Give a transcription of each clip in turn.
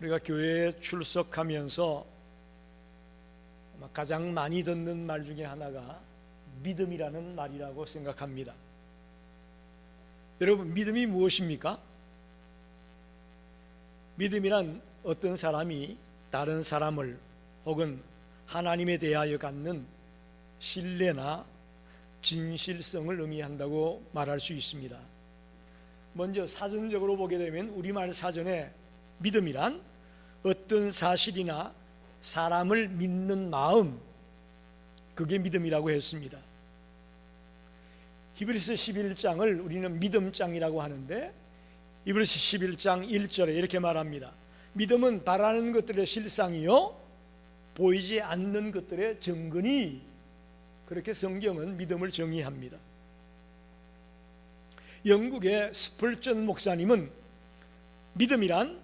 우리가 교회에 출석하면서 가장 많이 듣는 말 중에 하나가 믿음이라는 말이라고 생각합니다. 여러분, 믿음이 무엇입니까? 믿음이란 어떤 사람이 다른 사람을 혹은 하나님에 대하여 갖는 신뢰나 진실성을 의미한다고 말할 수 있습니다. 먼저 사전적으로 보게 되면 우리말 사전에 믿음이란 어떤 사실이나 사람을 믿는 마음 그게 믿음이라고 했습니다. 히브리서 11장을 우리는 믿음장이라고 하는데 히브리서 11장 1절에 이렇게 말합니다. 믿음은 바라는 것들의 실상이요 보이지 않는 것들의 증거니 그렇게 성경은 믿음을 정의합니다. 영국의 스펄전 목사님은 믿음이란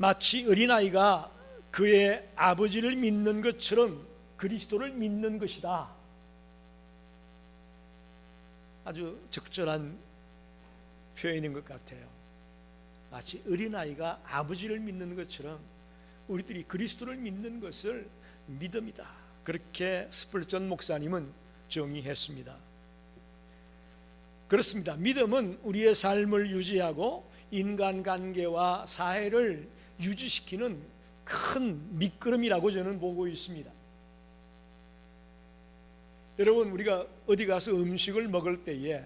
마치 어린아이가 그의 아버지를 믿는 것처럼 그리스도를 믿는 것이다. 아주 적절한 표현인 것 같아요. 마치 어린아이가 아버지를 믿는 것처럼 우리들이 그리스도를 믿는 것을 믿음이다. 그렇게 스펄전 목사님은 정의했습니다. 그렇습니다. 믿음은 우리의 삶을 유지하고 인간관계와 사회를 유지시키는 큰 밑거름이라고 저는 보고 있습니다. 여러분 우리가 어디 가서 음식을 먹을 때에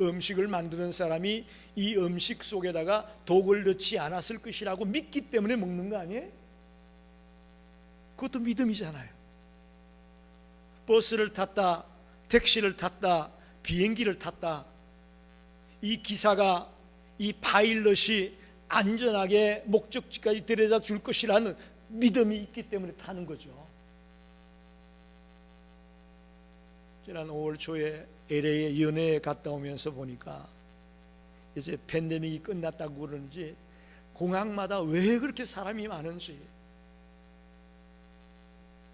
음식을 만드는 사람이 이 음식 속에다가 독을 넣지 않았을 것이라고 믿기 때문에 먹는 거 아니에요? 그것도 믿음이잖아요. 버스를 탔다, 택시를 탔다, 비행기를 탔다. 이 기사가 이 파일럿이 안전하게 목적지까지 데려다 줄 것이라는 믿음이 있기 때문에 타는 거죠. 지난 5월 초에 LA에 연애에 갔다 오면서 보니까 이제 팬데믹이 끝났다고 그러는지 공항마다 왜 그렇게 사람이 많은지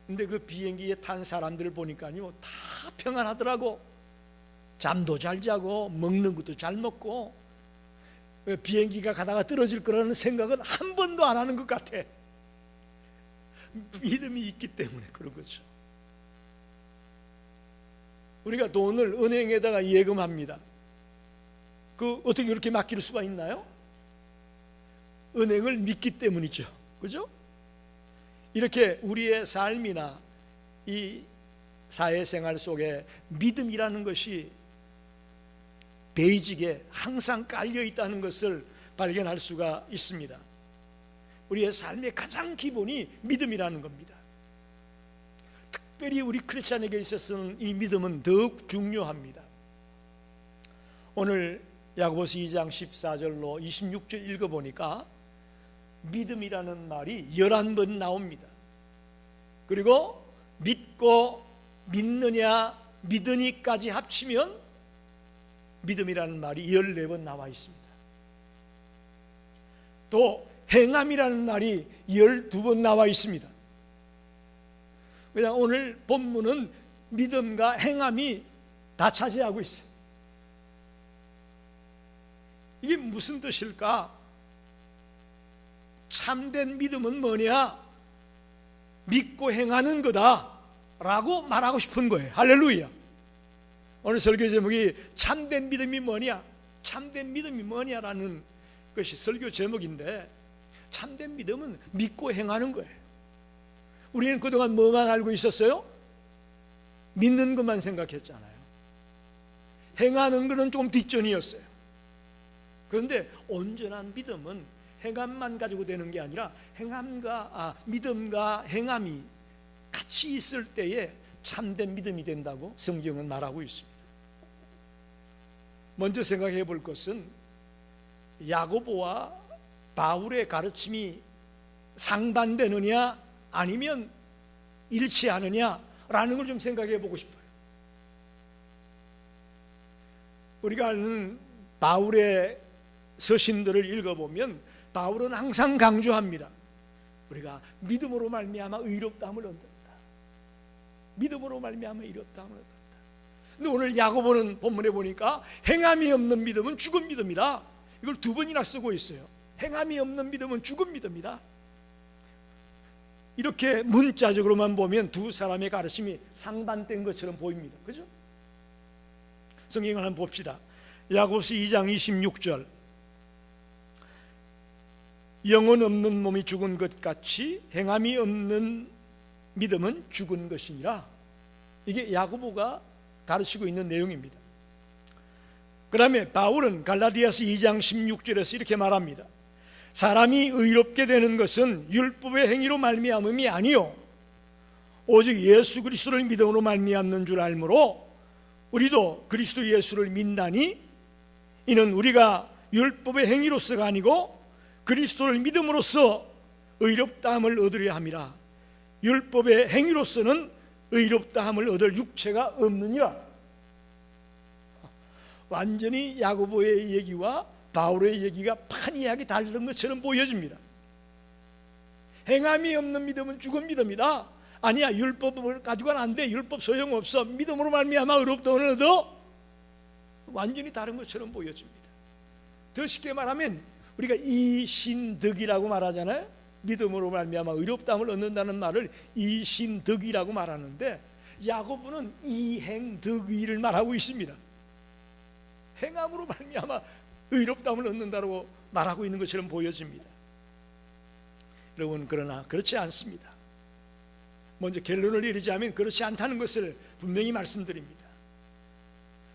근데 그 비행기에 탄 사람들을 보니까요 다 평안하더라고 잠도 잘 자고 먹는 것도 잘 먹고 비행기가 가다가 떨어질 거라는 생각은 한 번도 안 하는 것 같아 믿음이 있기 때문에 그런 거죠 우리가 돈을 은행에다가 예금합니다. 그 어떻게 그렇게 맡길 수가 있나요? 은행을 믿기 때문이죠. 그죠? 이렇게 우리의 삶이나 이 사회생활 속에 믿음이라는 것이 베이직에 항상 깔려 있다는 것을 발견할 수가 있습니다. 우리의 삶의 가장 기본이 믿음이라는 겁니다. 특별히 우리 크리스찬에게 있어서는 이 믿음은 더욱 중요합니다. 오늘 야고보서 2장 14절로 26절 읽어 보니까 믿음이라는 말이 11번 나옵니다. 그리고 믿고 믿느냐 믿으니까지 합치면 믿음이라는 말이 14번 나와 있습니다. 또 행함이라는 말이 12번 나와 있습니다. 그냥 오늘 본문은 믿음과 행함이 다 차지하고 있어요. 이게 무슨 뜻일까? 참된 믿음은 뭐냐? 믿고 행하는 거다. 라고 말하고 싶은 거예요. 할렐루야. 오늘 설교 제목이 참된 믿음이 뭐냐? 참된 믿음이 뭐냐라는 것이 설교 제목인데 참된 믿음은 믿고 행하는 거예요. 우리는 그동안 뭐만 알고 있었어요? 믿는 것만 생각했잖아요. 행하는 것은 좀 뒷전이었어요. 그런데 온전한 믿음은 행함만 가지고 되는 게 아니라 행함과 아, 믿음과 행함이 같이 있을 때에 참된 믿음이 된다고 성경은 말하고 있습니다. 먼저 생각해 볼 것은 야고보와 바울의 가르침이 상반되느냐 아니면 일치하느냐라는 걸 좀 생각해 보고 싶어요. 우리가 아는 바울의 서신들을 읽어보면 바울은 항상 강조합니다. 우리가 믿음으로 말미암아 의롭다함을 얻는다. 믿음으로 말미암아 의롭다함을 얻는다. 근데 오늘 야고보는 본문에 보니까 행함이 없는 믿음은 죽은 믿음이다. 이걸 두 번이나 쓰고 있어요. 행함이 없는 믿음은 죽은 믿음이다. 이렇게 문자적으로만 보면 두 사람의 가르침이 상반된 것처럼 보입니다. 그죠? 성경을 한번 봅시다. 야고보서 2장 26절. 영혼 없는 몸이 죽은 것 같이 행함이 없는 믿음은 죽은 것이니라. 이게 야고보가 가르치고 있는 내용입니다. 그다음에 바울은 갈라디아서 2장 16절에서 이렇게 말합니다. 사람이 의롭게 되는 것은 율법의 행위로 말미암음이 아니요 오직 예수 그리스도를 믿음으로 말미암는 줄 알므로 우리도 그리스도 예수를 믿나니 이는 우리가 율법의 행위로서가 아니고 그리스도를 믿음으로써 의롭다함을 얻으려 함이라 율법의 행위로서는 의롭다함을 얻을 육체가 없느니라 완전히 야고보의 얘기와 바울의 얘기가 판이하게 다른 것처럼 보여집니다. 행함이 없는 믿음은 죽은 믿음이다. 아니야 율법을 가지고는 안 돼. 율법 소용없어. 믿음으로 말미암아 의롭다함을 얻어. 완전히 다른 것처럼 보여집니다. 더 쉽게 말하면 우리가 이신덕이라고 말하잖아요. 믿음으로 말미암아 의롭다함을 얻는다는 말을 이신덕이라고 말하는데 야고보는 이행덕이를 말하고 있습니다. 행함으로 말미암아 의롭다함을 얻는다고 말하고 있는 것처럼 보여집니다. 여러분 그러나 그렇지 않습니다. 먼저 결론을 내리자면 그렇지 않다는 것을 분명히 말씀드립니다.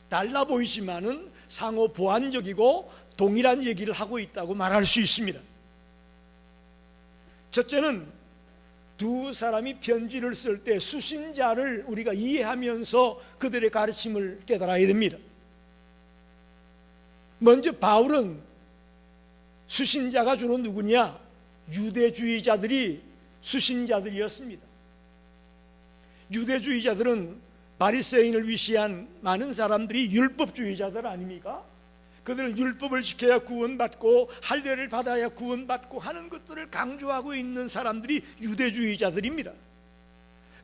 달라 보이지만은 상호 보완적이고 동일한 얘기를 하고 있다고 말할 수 있습니다. 첫째는 두 사람이 편지를 쓸 때 수신자를 우리가 이해하면서 그들의 가르침을 깨달아야 됩니다. 먼저 바울은 수신자가 주로 누구냐? 유대주의자들이 수신자들이었습니다. 유대주의자들은 바리새인을 위시한 많은 사람들이 율법주의자들 아닙니까? 그들은 율법을 지켜야 구원받고 할례를 받아야 구원받고 하는 것들을 강조하고 있는 사람들이 유대주의자들입니다.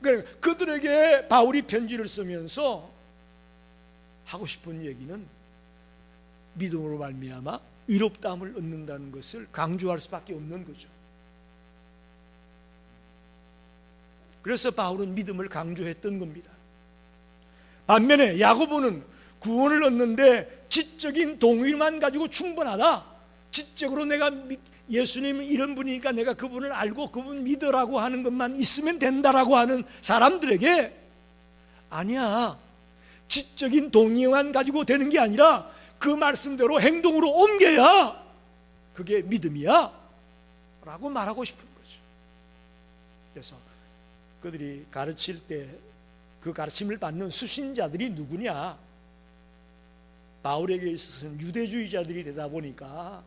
그러니까 그들에게 바울이 편지를 쓰면서 하고 싶은 얘기는 믿음으로 말미암아 의롭다함을 얻는다는 것을 강조할 수밖에 없는 거죠. 그래서 바울은 믿음을 강조했던 겁니다. 반면에 야고보는 구원을 얻는데 지적인 동의만 가지고 충분하다. 지적으로 내가 예수님 이런 분이니까 내가 그분을 알고 그분 믿으라고 하는 것만 있으면 된다라고 하는 사람들에게 아니야. 지적인 동의만 가지고 되는 게 아니라 그 말씀대로 행동으로 옮겨야 그게 믿음이야. 라고 말하고 싶은 거죠. 그래서 그들이 가르칠 때 그 가르침을 받는 수신자들이 누구냐? 바울에게 있어서는 유대주의자들이 되다 보니까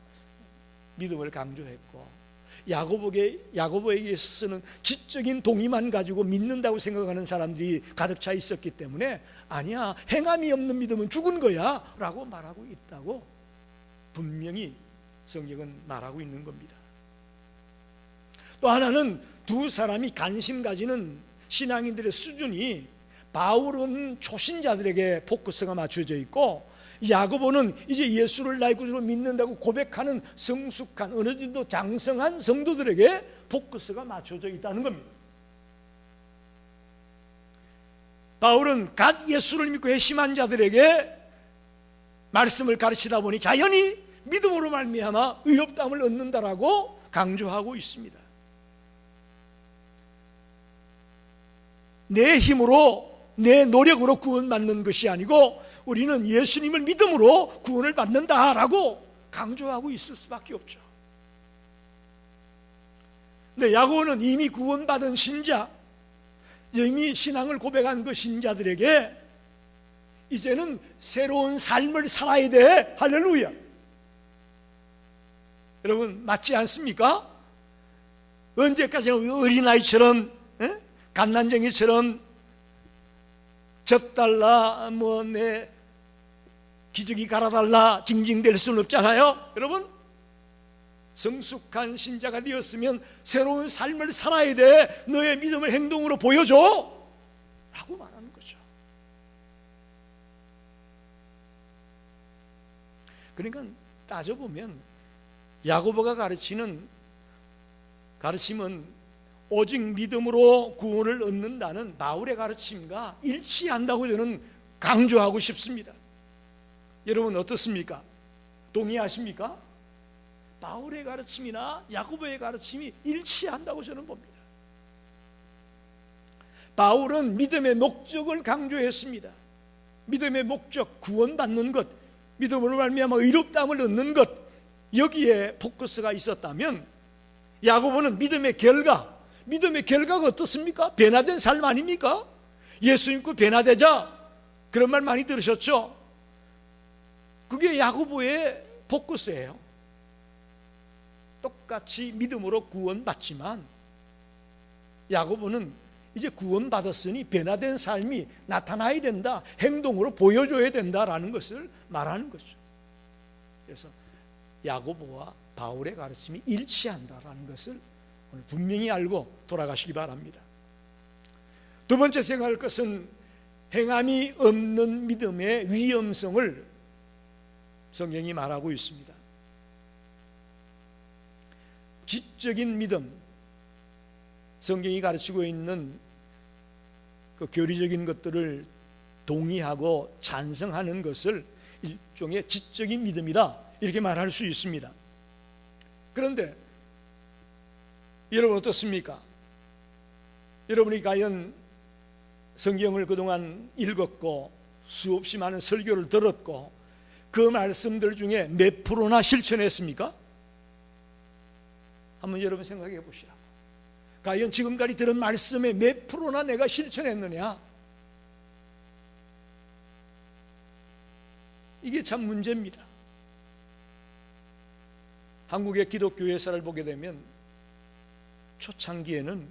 믿음을 강조했고 야고보에게 야고보에게 있어서는 지적인 동의만 가지고 믿는다고 생각하는 사람들이 가득 차 있었기 때문에 아니야 행함이 없는 믿음은 죽은 거야라고 말하고 있다고 분명히 성경은 말하고 있는 겁니다. 또 하나는 두 사람이 관심 가지는 신앙인들의 수준이 바울은 초신자들에게 포커스가 맞춰져 있고 야고보는 이제 예수를 나의 구주로 믿는다고 고백하는 성숙한 어느 정도 장성한 성도들에게 포커스가 맞춰져 있다는 겁니다. 바울은 갓 예수를 믿고 회심한 자들에게 말씀을 가르치다 보니 자연히 믿음으로 말미암아 의롭다함을 얻는다라고 강조하고 있습니다. 내 힘으로 내 노력으로 구원받는 것이 아니고 우리는 예수님을 믿음으로 구원을 받는다라고 강조하고 있을 수밖에 없죠. 근데 야고보는 이미 구원받은 신자, 이미 신앙을 고백한 그 신자들에게 이제는 새로운 삶을 살아야 돼. 할렐루야. 여러분 맞지 않습니까? 언제까지나 어린아이처럼 에? 갓난쟁이처럼 젖달라 뭐내 기저귀 갈아달라 징징댈 수는 없잖아요. 여러분 성숙한 신자가 되었으면 새로운 삶을 살아야 돼. 너의 믿음을 행동으로 보여줘. 라고 말하는 거죠. 그러니까 따져보면 야고보가 가르치는 가르침은 오직 믿음으로 구원을 얻는다는 바울의 가르침과 일치한다고 저는 강조하고 싶습니다. 여러분 어떻습니까? 동의하십니까? 바울의 가르침이나 야고보의 가르침이 일치한다고 저는 봅니다. 바울은 믿음의 목적을 강조했습니다. 믿음의 목적 구원받는 것, 믿음으로 말미암아 의롭다함을 얻는 것 여기에 포커스가 있었다면 야고보는 믿음의 결과, 믿음의 결과가 어떻습니까? 변화된 삶 아닙니까? 예수 믿고 변화되자 그런 말 많이 들으셨죠? 그게 야고보의 포커스예요. 똑같이 믿음으로 구원받지만 야고보는 이제 구원받았으니 변화된 삶이 나타나야 된다. 행동으로 보여줘야 된다라는 것을 말하는 거죠. 그래서 야고보와 바울의 가르침이 일치한다라는 것을 오늘 분명히 알고 돌아가시기 바랍니다. 두 번째 생각할 것은 행함이 없는 믿음의 위험성을 성경이 말하고 있습니다. 지적인 믿음, 성경이 가르치고 있는 그 교리적인 것들을 동의하고 찬성하는 것을 일종의 지적인 믿음이다 이렇게 말할 수 있습니다. 그런데 여러분 어떻습니까? 여러분이 과연 성경을 그동안 읽었고 수없이 많은 설교를 들었고 그 말씀들 중에 몇 프로나 실천했습니까? 한번 여러분 생각해 보시라. 과연 지금까지 들은 말씀의 몇 프로나 내가 실천했느냐? 이게 참 문제입니다. 한국의 기독교 회사를 보게 되면 초창기에는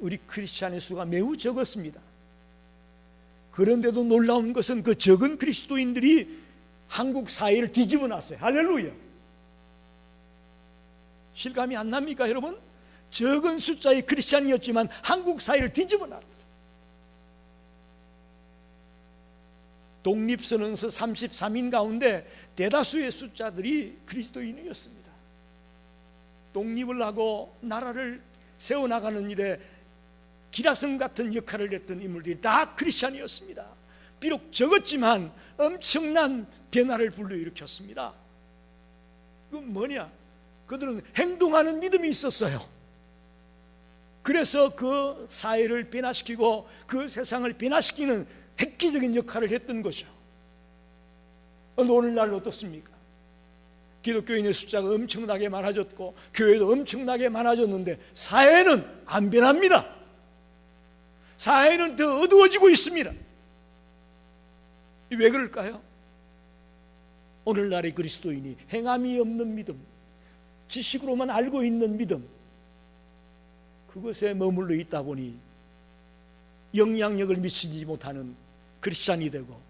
우리 크리스찬의 수가 매우 적었습니다. 그런데도 놀라운 것은 그 적은 그리스도인들이 한국 사회를 뒤집어 놨어요. 할렐루야. 실감이 안 납니까, 여러분? 적은 숫자의 크리스찬이었지만 한국 사회를 뒤집어 놨다. 독립선언서 33인 가운데 대다수의 숫자들이 그리스도인이었습니다. 독립을 하고 나라를 세워나가는 일에 기라성 같은 역할을 했던 인물들이 다 크리스찬이었습니다. 비록 적었지만 엄청난 변화를 불러일으켰습니다. 그 뭐냐? 그들은 행동하는 믿음이 있었어요. 그래서 그 사회를 변화시키고 그 세상을 변화시키는 획기적인 역할을 했던 거죠. 오늘날 어떻습니까? 기독교인의 숫자가 엄청나게 많아졌고 교회도 엄청나게 많아졌는데 사회는 안 변합니다. 사회는 더 어두워지고 있습니다. 왜 그럴까요? 오늘날의 그리스도인이 행함이 없는 믿음, 지식으로만 알고 있는 믿음, 그것에 머물러 있다 보니 영향력을 미치지 못하는 크리스찬이 되고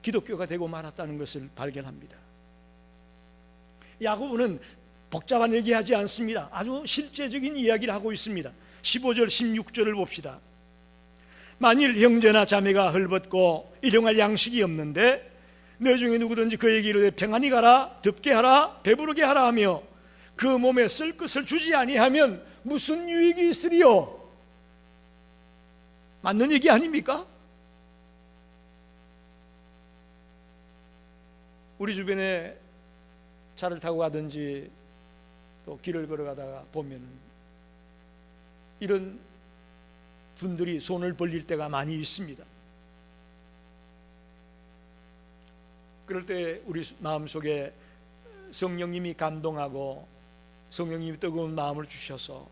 기독교가 되고 말았다는 것을 발견합니다. 야고보는 복잡한 얘기하지 않습니다. 아주 실제적인 이야기를 하고 있습니다. 15절, 16절을 봅시다. 만일 형제나 자매가 헐벗고 일용할 양식이 없는데 너 중에 누구든지 그에게 이르되 평안히 가라 덥게 하라 배부르게 하라 하며 그 몸에 쓸 것을 주지 아니하면 무슨 유익이 있으리요? 맞는 얘기 아닙니까? 우리 주변에 차를 타고 가든지 또 길을 걸어가다가 보면 이런 분들이 손을 벌릴 때가 많이 있습니다. 그럴 때 우리 마음속에 성령님이 감동하고 성령님이 뜨거운 마음을 주셔서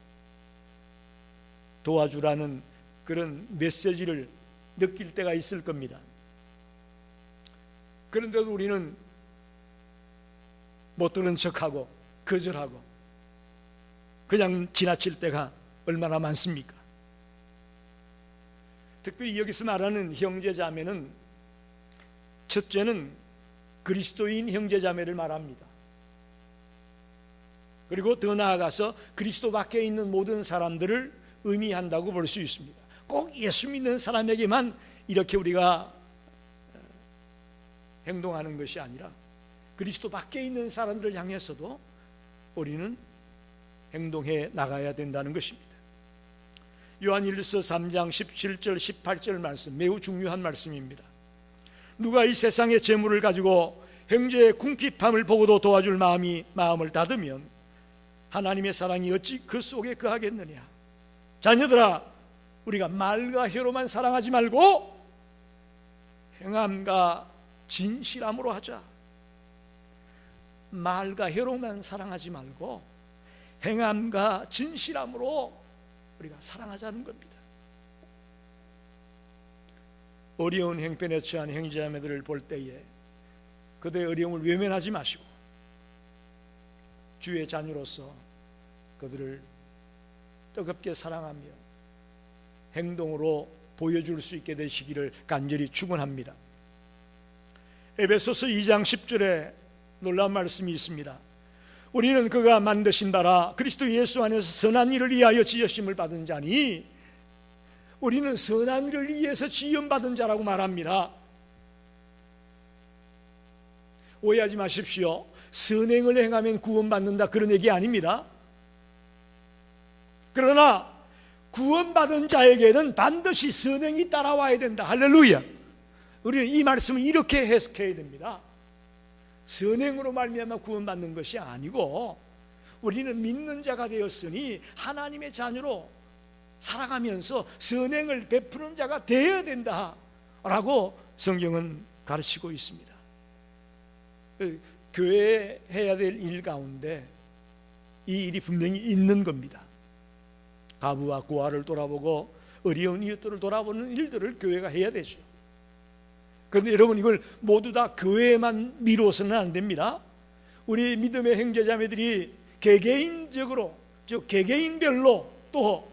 도와주라는 그런 메시지를 느낄 때가 있을 겁니다. 그런데도 우리는 못 들은 척하고 거절하고 그냥 지나칠 때가 얼마나 많습니까? 특별히 여기서 말하는 형제자매는 첫째는 그리스도인 형제자매를 말합니다. 그리고 더 나아가서 그리스도 밖에 있는 모든 사람들을 의미한다고 볼 수 있습니다. 꼭 예수 믿는 사람에게만 이렇게 우리가 행동하는 것이 아니라 그리스도 밖에 있는 사람들을 향해서도 우리는 행동해 나가야 된다는 것입니다. 요한일서 3장 17절 18절 말씀 매우 중요한 말씀입니다. 누가 이 세상의 재물을 가지고 형제의 궁핍함을 보고도 도와줄 마음이 마음을 닫으면 하나님의 사랑이 어찌 그 속에 거하겠느냐? 자녀들아, 우리가 말과 혀로만 사랑하지 말고 행함과 진실함으로 하자. 말과 혀로만 사랑하지 말고 행함과 진실함으로 우리가 사랑하자는 겁니다. 어려운 형편에 처한 형제자매들을 볼 때에 그들의 어려움을 외면하지 마시고 주의 자녀로서 그들을 뜨겁게 사랑하며 행동으로 보여줄 수 있게 되시기를 간절히 축원합니다. 에베소서 2장 10절에 놀라운 말씀이 있습니다. 우리는 그가 만드신 바라 그리스도 예수 안에서 선한 일을 위하여 지으심을 받은 자니 우리는 선한 일을 위해서 지음 받은 자라고 말합니다. 오해하지 마십시오. 선행을 행하면 구원받는다 그런 얘기 아닙니다. 그러나 구원받은 자에게는 반드시 선행이 따라와야 된다. 할렐루야. 우리는 이 말씀을 이렇게 해석해야 됩니다. 선행으로 말미암아 구원받는 것이 아니고 우리는 믿는 자가 되었으니 하나님의 자녀로 살아가면서 선행을 베푸는 자가 되어야 된다라고 성경은 가르치고 있습니다. 그 교회 해야 될 일 가운데 이 일이 분명히 있는 겁니다. 가부와 고아를 돌아보고 어려운 이웃들을 돌아보는 일들을 교회가 해야 되죠. 그런데 여러분 이걸 모두 다 교회만 미루어서는 안 됩니다. 우리 믿음의 형제자매들이 개개인적으로 즉 개개인별로 또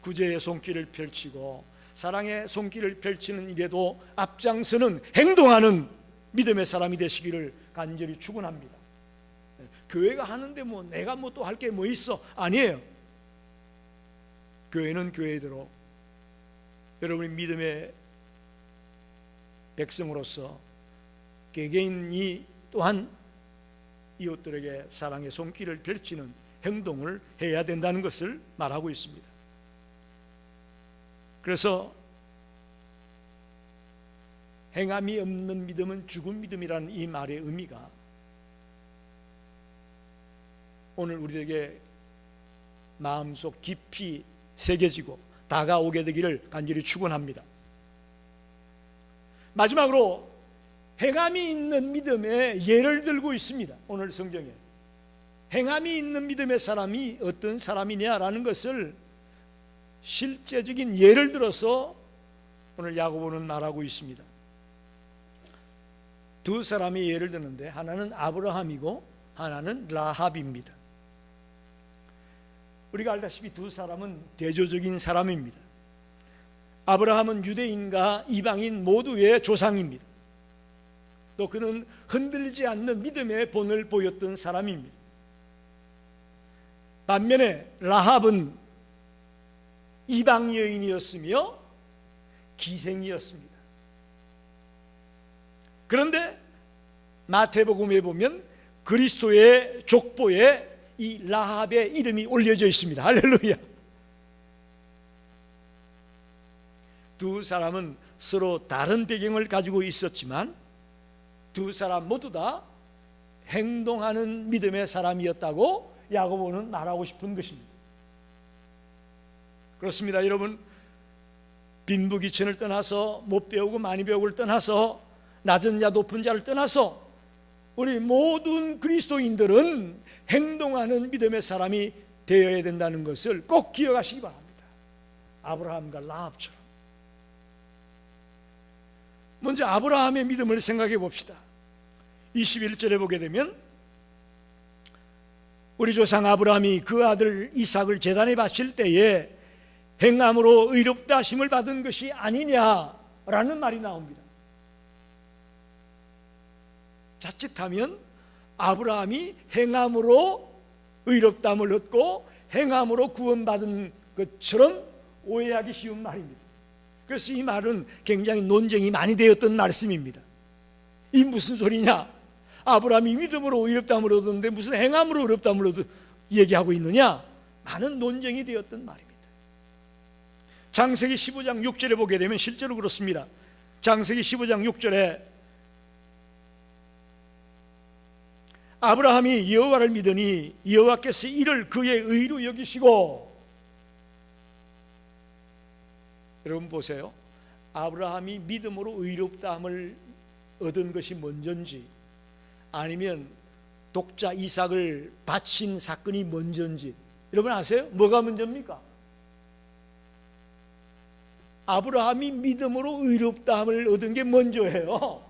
구제의 손길을 펼치고 사랑의 손길을 펼치는 일에도 앞장서는 행동하는 믿음의 사람이 되시기를 간절히 축원합니다. 교회가 하는데 뭐 내가 뭐 또 할 게 뭐 있어? 아니에요. 교회는 교회대로 여러분의 믿음의 백성으로서 개개인이 또한 이웃들에게 사랑의 손길을 펼치는 행동을 해야 된다는 것을 말하고 있습니다. 그래서 행함이 없는 믿음은 죽은 믿음이라는 이 말의 의미가 오늘 우리에게 마음속 깊이 새겨지고 다가오게 되기를 간절히 축원합니다. 마지막으로 행함이 있는 믿음의 예를 들고 있습니다. 오늘 성경에 행함이 있는 믿음의 사람이 어떤 사람이냐라는 것을 실제적인 예를 들어서 오늘 야고보는 말하고 있습니다. 두 사람이 예를 드는데 하나는 아브라함이고 하나는 라합입니다. 우리가 알다시피 두 사람은 대조적인 사람입니다. 아브라함은 유대인과 이방인 모두의 조상입니다. 또 그는 흔들리지 않는 믿음의 본을 보였던 사람입니다. 반면에 라합은 이방 여인이었으며 기생이었습니다. 그런데 마태복음에 보면 그리스도의 족보에 이 라합의 이름이 올려져 있습니다. 할렐루야. 두 사람은 서로 다른 배경을 가지고 있었지만 두 사람 모두 다 행동하는 믿음의 사람이었다고 야고보는 말하고 싶은 것입니다. 그렇습니다, 여러분. 빈부귀천을 떠나서 못 배우고 많이 배우고를 떠나서 낮은 자 높은 자를 떠나서 우리 모든 그리스도인들은 행동하는 믿음의 사람이 되어야 된다는 것을 꼭 기억하시기 바랍니다. 아브라함과 라합처럼. 먼저 아브라함의 믿음을 생각해 봅시다. 21절에 보게 되면 우리 조상 아브라함이 그 아들 이삭을 제단에 바칠 때에 행함으로 의롭다 하심을 받은 것이 아니냐라는 말이 나옵니다. 자칫하면 아브라함이 행함으로 의롭담을 얻고 행함으로 구원받은 것처럼 오해하기 쉬운 말입니다. 그래서 이 말은 굉장히 논쟁이 많이 되었던 말씀입니다. 이 무슨 소리냐? 아브라함이 믿음으로 의롭다함을 얻었는데 무슨 행함으로 의롭다함을 얻 얘기하고 있느냐? 많은 논쟁이 되었던 말입니다. 장세기 15장 6절에 보게 되면 실제로 그렇습니다. 장세기 15장 6절에 아브라함이 여호와를 믿으니 여호와께서 이를 그의 의로 여기시고 여러분 보세요. 아브라함이 믿음으로 의롭다함을 얻은 것이 먼저인지 아니면 독자 이삭을 바친 사건이 먼저인지 여러분 아세요? 뭐가 먼저입니까? 아브라함이 믿음으로 의롭다함을 얻은 게 먼저예요.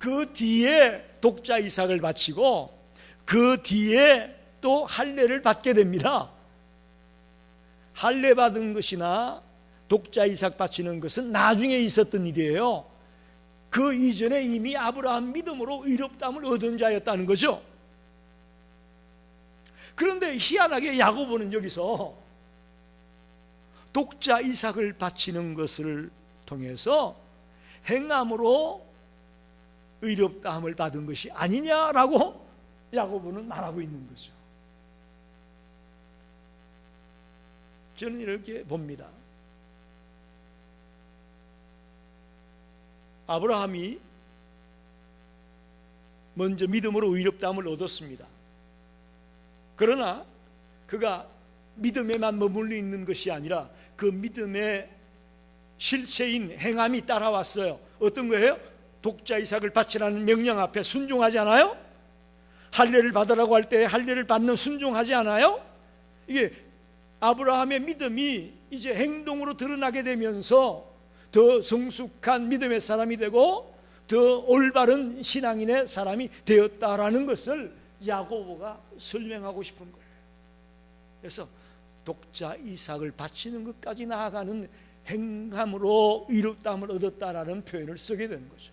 그 뒤에 독자 이삭을 바치고 그 뒤에 또 할례를 받게 됩니다. 할례 받은 것이나 독자 이삭 바치는 것은 나중에 있었던 일이에요. 그 이전에 이미 아브라함 믿음으로 의롭다함을 얻은 자였다는 거죠. 그런데 희한하게 야고보는 여기서 독자 이삭을 바치는 것을 통해서 행함으로 의롭다함을 받은 것이 아니냐라고 야고보는 말하고 있는 거죠. 저는 이렇게 봅니다. 아브라함이 먼저 믿음으로 의롭다함을 얻었습니다. 그러나 그가 믿음에만 머물러 있는 것이 아니라 그 믿음의 실체인 행함이 따라왔어요. 어떤 거예요? 독자 이삭을 바치라는 명령 앞에 순종하지 않아요? 할례를 받으라고 할 때 할례를 받는 순종하지 않아요? 이게 아브라함의 믿음이 이제 행동으로 드러나게 되면서 더 성숙한 믿음의 사람이 되고 더 올바른 신앙인의 사람이 되었다라는 것을 야고보가 설명하고 싶은 거예요. 그래서 독자 이삭을 바치는 것까지 나아가는 행함으로 의롭다함을 얻었다라는 표현을 쓰게 되는 거죠.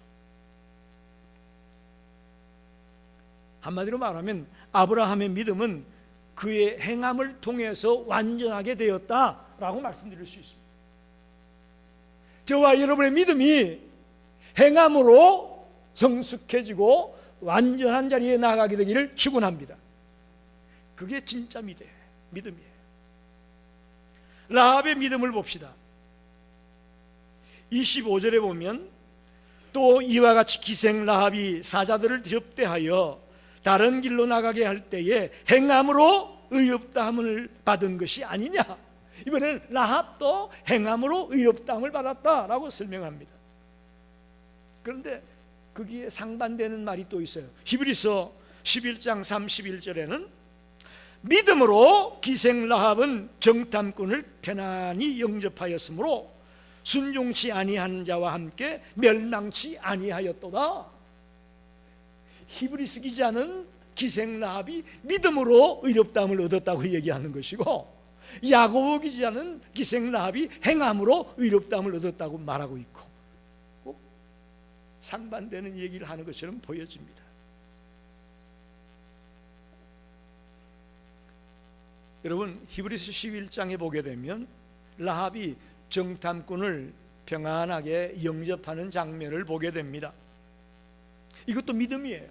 한마디로 말하면 아브라함의 믿음은 그의 행함을 통해서 완전하게 되었다라고 말씀드릴 수 있습니다. 저와 여러분의 믿음이 행함으로 성숙해지고 완전한 자리에 나가게 되기를 축원합니다. 그게 진짜 믿음, 믿음이에요. 라합의 믿음을 봅시다. 25절에 보면 또 이와 같이 기생 라합이 사자들을 접대하여 다른 길로 나가게 할 때에 행함으로 의롭다함을 받은 것이 아니냐. 이번에는 라합도 행함으로 의롭다함을 받았다라고 설명합니다. 그런데 거기에 상반되는 말이 또 있어요. 히브리서 11장 31절에는 믿음으로 기생 라합은 정탐꾼을 편안히 영접하였으므로 순종치 아니한 자와 함께 멸망치 아니하였도다. 히브리스 기자는 기생 라합이 믿음으로 의롭다함을 얻었다고 얘기하는 것이고 야고보 기자는 기생 라합이 행함으로 의롭다함을 얻었다고 말하고 있고 상반되는 얘기를 하는 것처럼 보여집니다. 여러분 히브리서 11장에 보게 되면 라합이 정탐꾼을 평안하게 영접하는 장면을 보게 됩니다. 이것도 믿음이에요.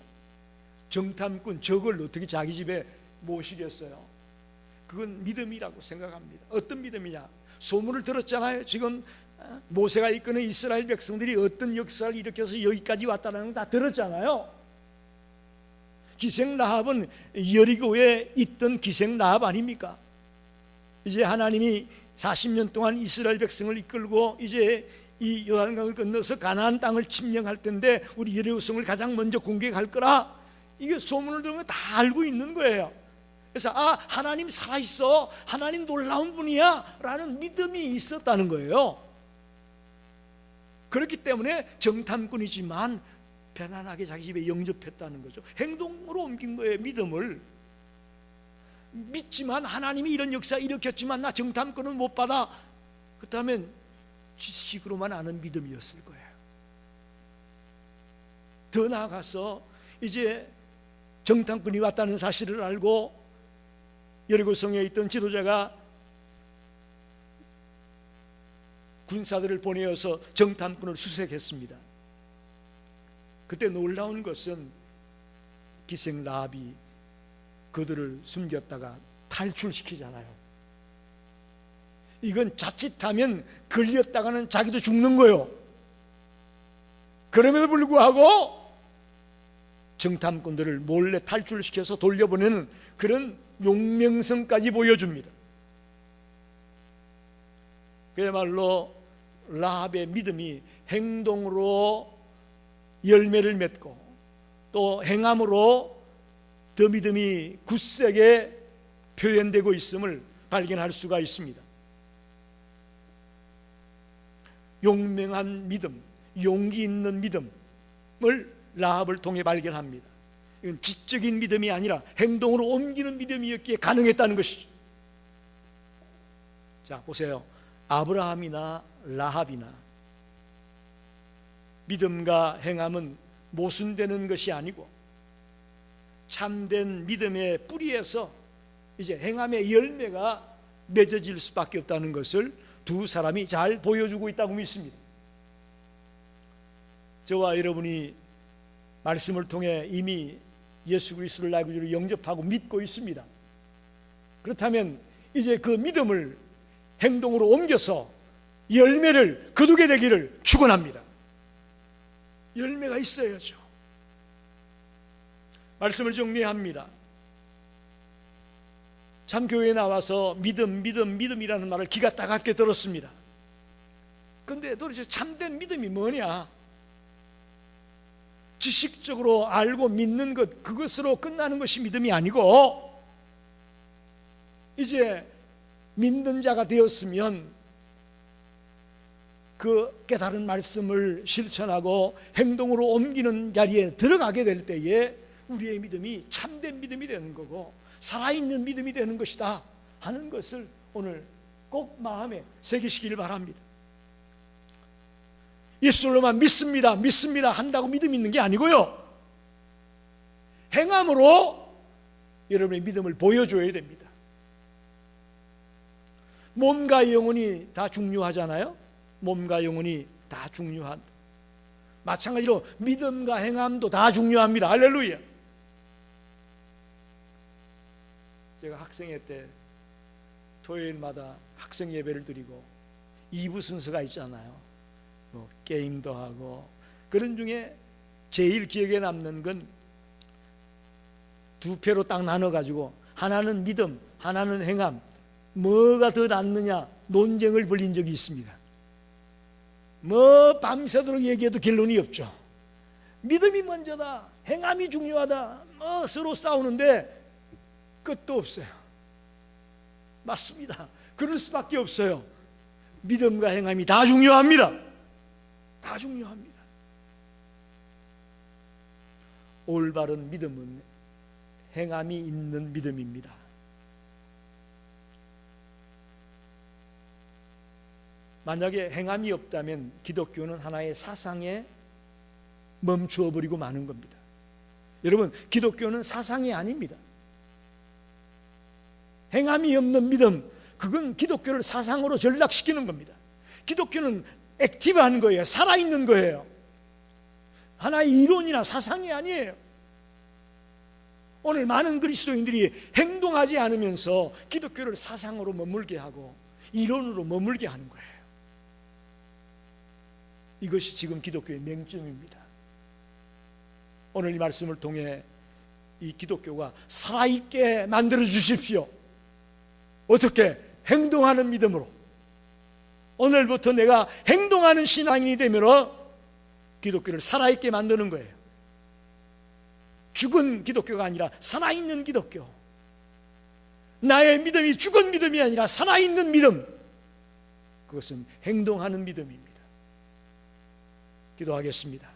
정탐꾼 적을 어떻게 자기 집에 모시겠어요? 그건 믿음이라고 생각합니다. 어떤 믿음이냐? 소문을 들었잖아요. 지금 어? 모세가 이끄는 이스라엘 백성들이 어떤 역사를 일으켜서 여기까지 왔다는 걸 다 들었잖아요. 기생 라합은 여리고에 있던 기생 라합 아닙니까? 이제 하나님이 40년 동안 이스라엘 백성을 이끌고 이제 이 요단강을 건너서 가나안 땅을 침략할 텐데 우리 여리고성을 가장 먼저 공격할 거라 이게 소문을 들으면 다 알고 있는 거예요. 그래서 아 하나님 살아 있어 하나님 놀라운 분이야라는 믿음이 있었다는 거예요. 그렇기 때문에 정탐꾼이지만 편안하게 자기 집에 영접했다는 거죠. 행동으로 옮긴 거예요, 믿음을. 믿지만 하나님이 이런 역사 일으켰지만 나 정탐꾼은 못 받아. 그렇다면 지식으로만 아는 믿음이었을 거예요. 더 나아가서 이제 정탐꾼이 왔다는 사실을 알고 여리고성에 있던 지도자가 군사들을 보내어서 정탐꾼을 수색했습니다. 그때 놀라운 것은 기생 라합이 그들을 숨겼다가 탈출시키잖아요. 이건 자칫하면 걸렸다가는 자기도 죽는 거예요. 그럼에도 불구하고 정탐꾼들을 몰래 탈출시켜서 돌려보내는 그런 용맹성까지 보여줍니다. 그야말로 라합의 믿음이 행동으로 열매를 맺고 또 행함으로 더 믿음이 굳세게 표현되고 있음을 발견할 수가 있습니다. 용맹한 믿음, 용기 있는 믿음을 라합을 통해 발견합니다. 이건 지적인 믿음이 아니라 행동으로 옮기는 믿음이었기에 가능했다는 것이죠. 자, 보세요. 아브라함이나 라합이나 믿음과 행함은 모순되는 것이 아니고 참된 믿음의 뿌리에서 이제 행함의 열매가 맺어질 수밖에 없다는 것을 두 사람이 잘 보여주고 있다고 믿습니다. 저와 여러분이 말씀을 통해 이미 예수 그리스도를 나의 구주로 영접하고 믿고 있습니다. 그렇다면 이제 그 믿음을 행동으로 옮겨서 열매를 거두게 되기를 축원합니다. 열매가 있어야죠. 말씀을 정리합니다. 참 교회에 나와서 믿음, 믿음, 믿음이라는 말을 기가 따갑게 들었습니다. 근데 도대체 참된 믿음이 뭐냐? 지식적으로 알고 믿는 것 그것으로 끝나는 것이 믿음이 아니고 이제 믿는 자가 되었으면 그 깨달은 말씀을 실천하고 행동으로 옮기는 자리에 들어가게 될 때에 우리의 믿음이 참된 믿음이 되는 거고 살아있는 믿음이 되는 것이다 하는 것을 오늘 꼭 마음에 새기시길 바랍니다. 예수로만 믿습니다, 믿습니다 한다고 믿음 있는 게 아니고요. 행함으로 여러분의 믿음을 보여줘야 됩니다. 몸과 영혼이 다 중요하잖아요. 몸과 영혼이 다 중요한. 마찬가지로 믿음과 행함도 다 중요합니다. 할렐루야. 제가 학생회 때 토요일마다 학생 예배를 드리고 2부 순서가 있잖아요. 뭐 게임도 하고 그런 중에 제일 기억에 남는 건두 표로 딱 나눠 가지고 하나는 믿음, 하나는 행함. 뭐가 더 낫느냐 논쟁을 벌린 적이 있습니다. 뭐 밤새도록 얘기해도 결론이 없죠. 믿음이 먼저다, 행함이 중요하다. 뭐 서로 싸우는데 끝도 없어요. 맞습니다. 그럴 수밖에 없어요. 믿음과 행함이 다 중요합니다. 다 중요합니다. 올바른 믿음은 행함이 있는 믿음입니다. 만약에 행함이 없다면 기독교는 하나의 사상에 멈추어 버리고 마는 겁니다. 여러분, 기독교는 사상이 아닙니다. 행함이 없는 믿음, 그건 기독교를 사상으로 전락시키는 겁니다. 기독교는 액티브한 거예요. 살아있는 거예요. 하나의 이론이나 사상이 아니에요. 오늘 많은 그리스도인들이 행동하지 않으면서 기독교를 사상으로 머물게 하고 이론으로 머물게 하는 거예요. 이것이 지금 기독교의 맹점입니다. 오늘 이 말씀을 통해 이 기독교가 살아있게 만들어 주십시오. 어떻게? 행동하는 믿음으로. 오늘부터 내가 행동하는 신앙인이 되면 기독교를 살아있게 만드는 거예요. 죽은 기독교가 아니라 살아있는 기독교. 나의 믿음이 죽은 믿음이 아니라 살아있는 믿음. 그것은 행동하는 믿음입니다. 기도하겠습니다.